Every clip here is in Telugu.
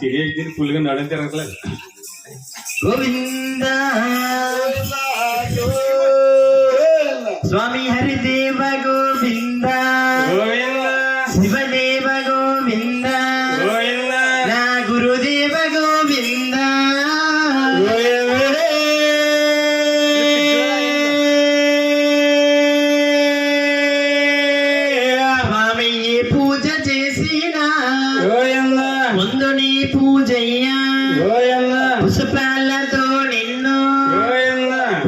తెలియదు ఫుల్గా నడని తిరగలేదు స్వామి హరిదేవ గోవింద. శివదేవ గోవింద. నా గురుదేవ గోవింద. మామయ్య పూజ చేసిన. ముందు నీ పూజయ్యా. పుష్పాలతో నిన్ను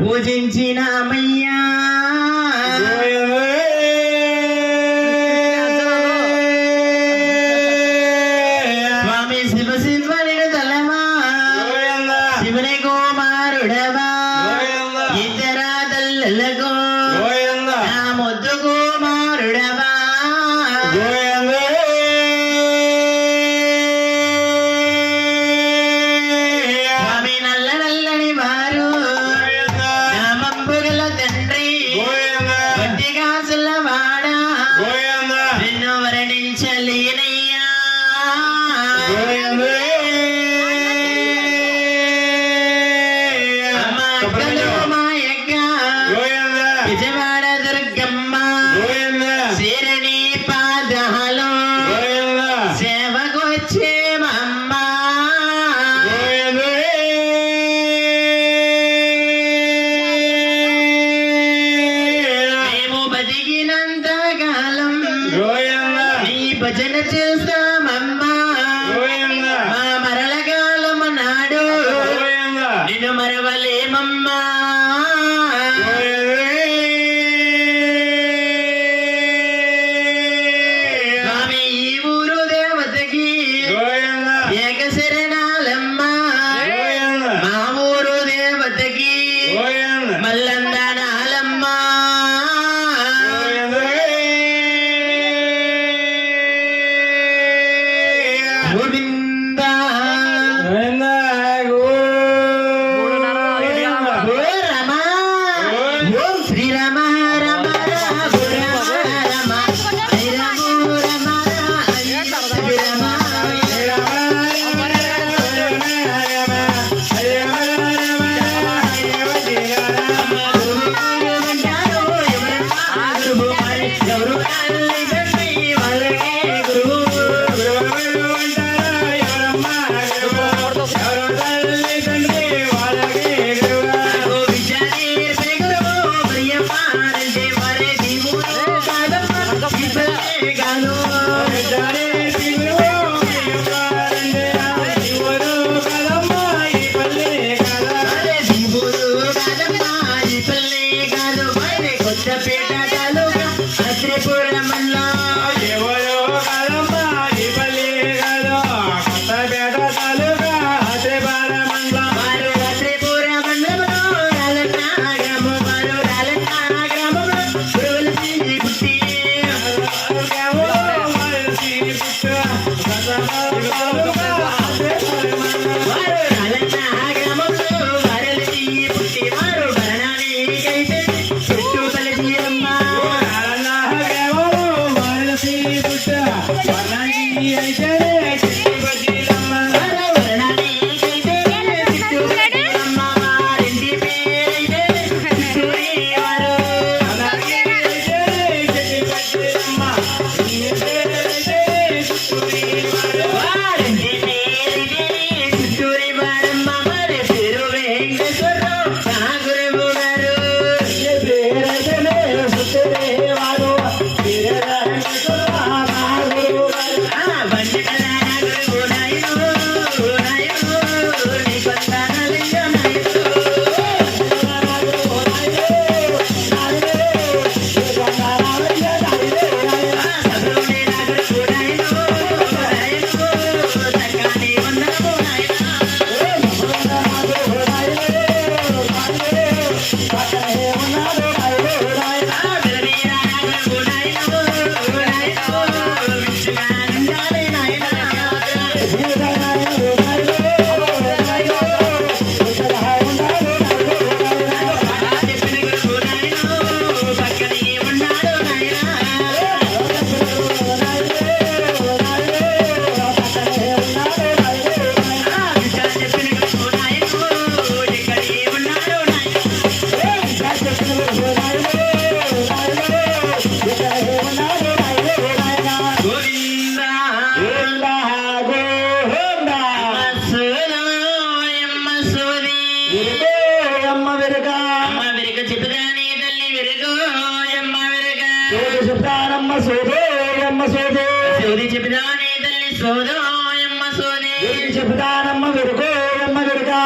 పూజించినామయ్యా. మరణించలేనయ్యా. ஏமம்மா Venezuela Yeah. చెబుదానే తల్లి సోదో ఎమ్మ సోదే చెబుదానమ్మ విరుకో ఎమ్మ విరుకా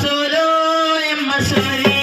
సోదో ఎమ్మ సోదే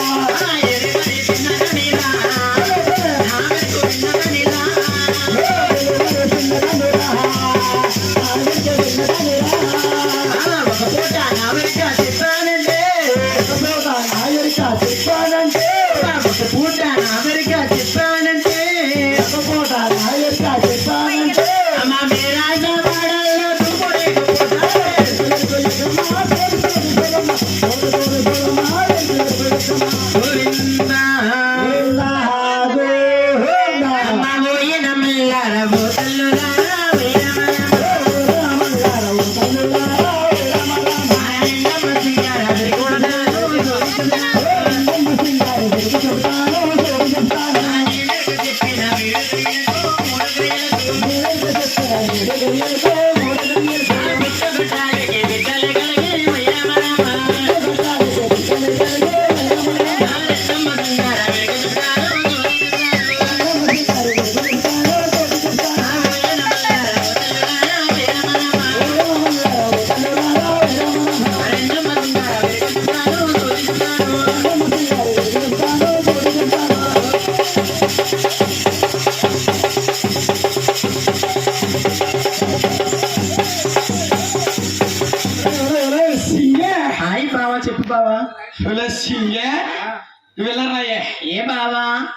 Bye.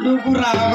నువ్వు రావ?